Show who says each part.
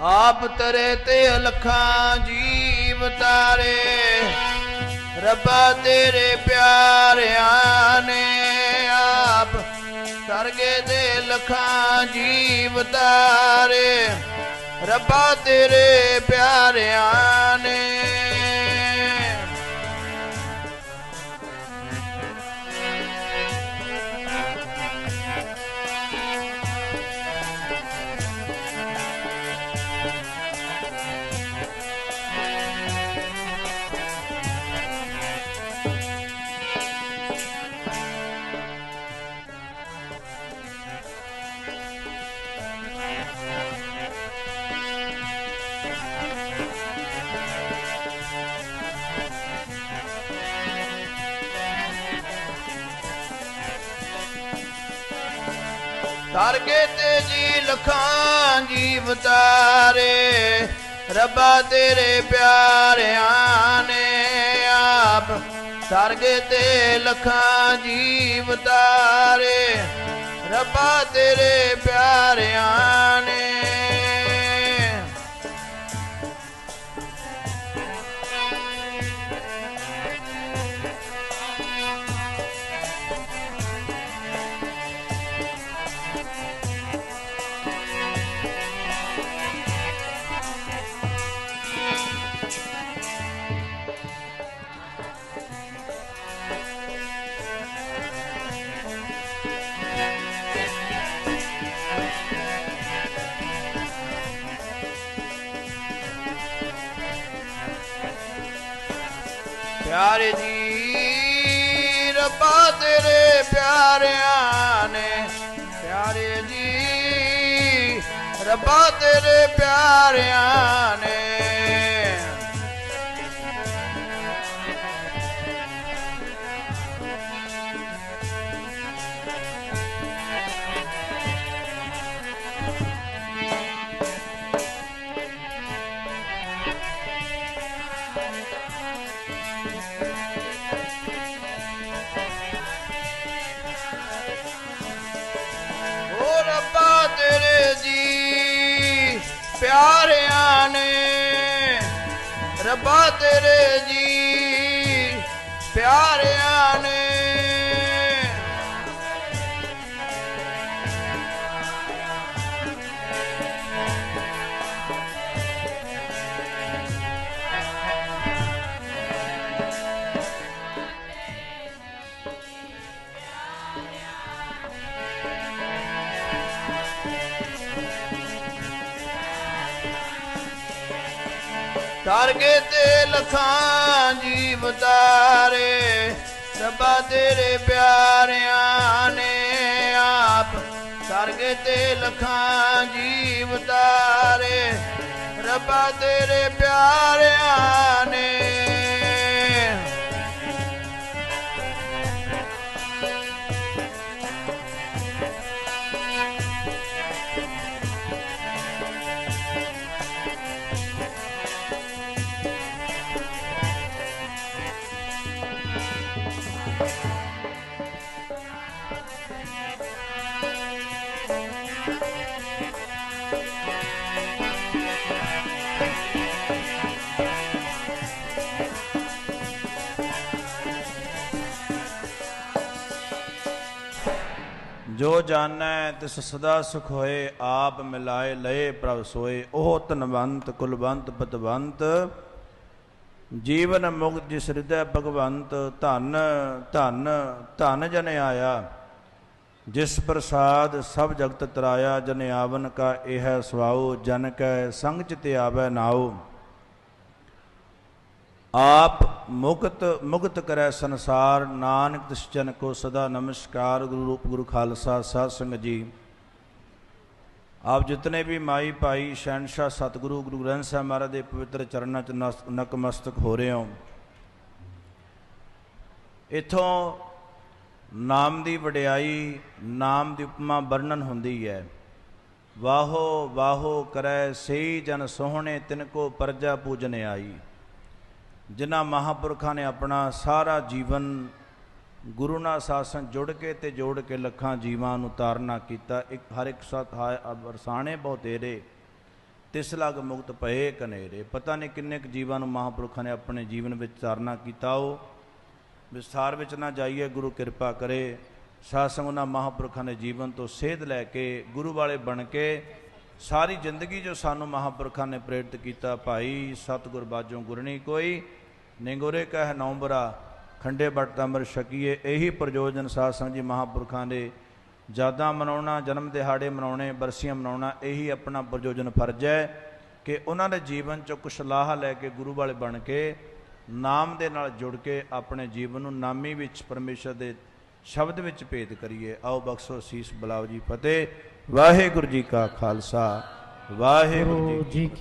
Speaker 1: ਆਪ ਤਰੇ ਤੇ ਅਲਖਾਂ ਜੀਵ ਤਾਰੇ, ਰੱਬਾ ਤੇਰੇ ਪਿਆਰਿਆਂ ਨੇ ਆਪ ਸਰਗੇ ਦੇ ਲਖਾਂ ਜੀਵ ਤਾਰੇ, ਰੱਬਾ ਤੇਰੇ ਪਿਆਰਿਆਂ ਨੇ ਸਰਗੇ ਤੇ ਜੀ ਲਖਾਂ ਜੀਵ ਤਾਰੇ, ਰੱਬਾ ਤੇਰੇ ਪਿਆਰਿਆਂ ਨੇ ਆਪ ਸਰਗੇ ਤੇ ਲਖਾਂ ਜੀਵ ਤਾਰੇ, ਰੱਬਾ ਤੇਰੇ ਪਿਆਰਿਆਂ ਨੇ ਪਿਆਰੇ ਜੀ ਰੱਬਾ ਤੇਰੇ ਪਿਆਰਿਆਂ ਨੇ ਪਿਆਰੇ ਜੀ ਰੱਬਾ ਤੇਰੇ ਪਿਆਰਿਆਂ ਨੇ। ਪਿਆਰਿਆਂ ਨੇ। ਰੱਬਾ ਤੇਰੇ ਜੀ ਪਿਆਰਿਆਂ ਨੇ। ਸਰਗੇ ਤੇ ਲਖਾਂ ਜੀਵ ਤਾਰੇ, ਰੱਬਾ ਤੇਰੇ ਪਿਆਰਿਆਂ ਨੇ ਆਪ ਤਾਰਗੇ ਤੇ ਲਖਾਂ ਜੀਵ ਤਾਰੇ, ਰੱਬਾ ਤੇਰੇ ਪਿਆਰਿਆਂ ਨੇ
Speaker 2: ਜੋ ਜਾਣੈ ਤਿਸ ਸਦਾ ਸੁਖ ਹੋਏ, ਆਪ ਮਿਲਾਏ ਲਏ ਪ੍ਰਭ ਸੋਏ, ਉਹ ਧਨਵੰਤ, ਕੁਲਵੰਤ ਪਤਵੰਤ ਜੀਵਨ ਮੁਕਤ ਜਿਸ ਹਿਰਦੈ ਭਗਵੰਤ, ਧਨ ਧਨ ਧਨ ਜਨ ਆਇਆ। ਜਿਸ ਪ੍ਰਸਾਦ ਸਭ ਜਗਤ ਤਰਾਇਆ, ਜਨ ਆਵਨ ਕਾ ਇਹ ਸਵਾਉ, ਜਨ ਕੈ ਸੰਗ ਚਿਤ ਆਵੈ ਨਾਉ। ਆਪ ਮੁਕਤ ਮੁਕਤ ਕਰੈ ਸੰਸਾਰ, ਨਾਨਕ ਤਿਸ ਜਨ ਕੋ ਸਦਾ ਨਮਸਕਾਰ, ਗੁਰੂ ਰੂਪ ਗੁਰੂ ਖਾਲਸਾ ਸਾਧ ਸੰਗਤ ਜੀ। ਆਪ ਜਿਤਨੇ ਵੀ ਮਾਈ ਭਾਈ ਸ਼ਹਿਨशाह ਸਤਿਗੁਰੂ, ਗੁਰੂ ਗ੍ਰੰਥ ਸਾਹਿਬ ਮਹਾਰਾਜ ਦੇ ਪਵਿੱਤਰ ਚਰਨਾਂ 'ਚ ਨਸ- ਨਤਮਸਤਕ ਹੋ ਰਹੇ ਹੋ। ਇਥੋਂ ਨਾਮ ਦੀ ਵਡਿਆਈ, ਨਾਮ ਦੀ ਉਪਮਾ ਵਰਣਨ ਹੁੰਦੀ ਹੈ। ਵਾਹੋ ਵਾਹੋ ਕਰੈ ਸਹੀ ਜਨ ਸੋਹਣੇ ਤਿਨ ਕੋ ਪਰਜਾ ਪੂਜਨ ਆਈ। ਜਿਨ੍ਹਾਂ ਮਹਾਪੁਰਖਾਂ ਨੇ ਆਪਣਾ ਸਾਰਾ ਜੀਵਨ ਗੁਰੂ ਨਾਲ ਸਾਸਨ ਜੁੜ ਕੇ ਤੇ ਜੋੜ ਕੇ ਲੱਖਾਂ ਜੀਵਾਂ ਨੂੰ ਤਾਰਨਾ ਕੀਤਾ। ਇੱਕ ਹਰ ਇੱਕ ਸਤ ਹਾਇ ਵਰਸਾਣੇ ਬਹੁਤੇਰੇ,
Speaker 1: ਤਿਸ ਲਗ ਮੁਕਤ ਪਏ ਕਨੇਰੇ। ਪਤਾ ਨਹੀਂ ਕਿੰਨੇ ਕੁ ਜੀਵਾਂ ਨੂੰ ਮਹਾਂਪੁਰਖਾਂ ਨੇ ਆਪਣੇ ਜੀਵਨ ਵਿੱਚ ਤਾਰਨਾ ਕੀਤਾ। ਉਹ ਵਿਸਥਾਰ ਵਿੱਚ ਨਾ ਜਾਈਏ, ਗੁਰੂ ਕਿਰਪਾ ਕਰੇ। ਸਾਧ ਸੰਗਤ ਨਾਲ ਮਹਾਂਪੁਰਖਾਂ ਦੇ ਜੀਵਨ ਤੋਂ ਸੇਧ ਲੈ ਕੇ, ਗੁਰੂ ਵਾਲੇ ਬਣ ਕੇ ਸਾਰੀ ਜ਼ਿੰਦਗੀ ਜੋ ਸਾਨੂੰ ਮਹਾਂਪੁਰਖਾਂ ਨੇ ਪ੍ਰੇਰਿਤ ਕੀਤਾ, ਭਾਈ ਸਤਿਗੁਰ ਬਾਜੋਂ ਗੁਰਣੀ ਕੋਈ। ਨਿੰਗੁਰੇ ਕਹਿ ਨੌਂਬਰਾ ਖੰਡੇ ਬੱਟ ਅੰਮ੍ਰਿਤ ਛਕੀਏ, ਇਹੀ ਪ੍ਰਯੋਜਨ ਸਾਧ ਸੰਗਤ ਜੀ ਮਹਾਂਪੁਰਖਾਂ ਦੇ। ਯਾਦਾਂ ਮਨਾਉਣਾ, ਜਨਮ ਦਿਹਾੜੇ ਮਨਾਉਣੇ, ਬਰਸੀਆਂ ਮਨਾਉਣਾ, ਇਹੀ ਆਪਣਾ ਪ੍ਰਯੋਜਨ ਫਰਜ਼ ਹੈ ਕਿ ਉਹਨਾਂ ਦੇ ਜੀਵਨ ਚੋਂ ਕੁਛ ਲਾਹਾ ਲੈ ਕੇ ਗੁਰੂ ਵਾਲੇ ਬਣ ਕੇ, ਨਾਮ ਦੇ ਨਾਲ ਜੁੜ ਕੇ ਆਪਣੇ ਜੀਵਨ ਨੂੰ ਨਾਮੀ ਵਿੱਚ ਪਰਮੇਸ਼ਰ ਦੇ ਸ਼ਬਦ ਵਿੱਚ ਭੇਦ ਕਰੀਏ। ਆਓ ਬਖਸ਼ੋ ਸੀਸ ਬਲਾਓ ਜੀ ਫਤਿਹ। ਵਾਹਿਗੁਰੂ ਜੀ ਕਾ ਖਾਲਸਾ। ਵਾਹਿਗੁਰੂ ਜੀ
Speaker 3: ਜੀ ਕੀ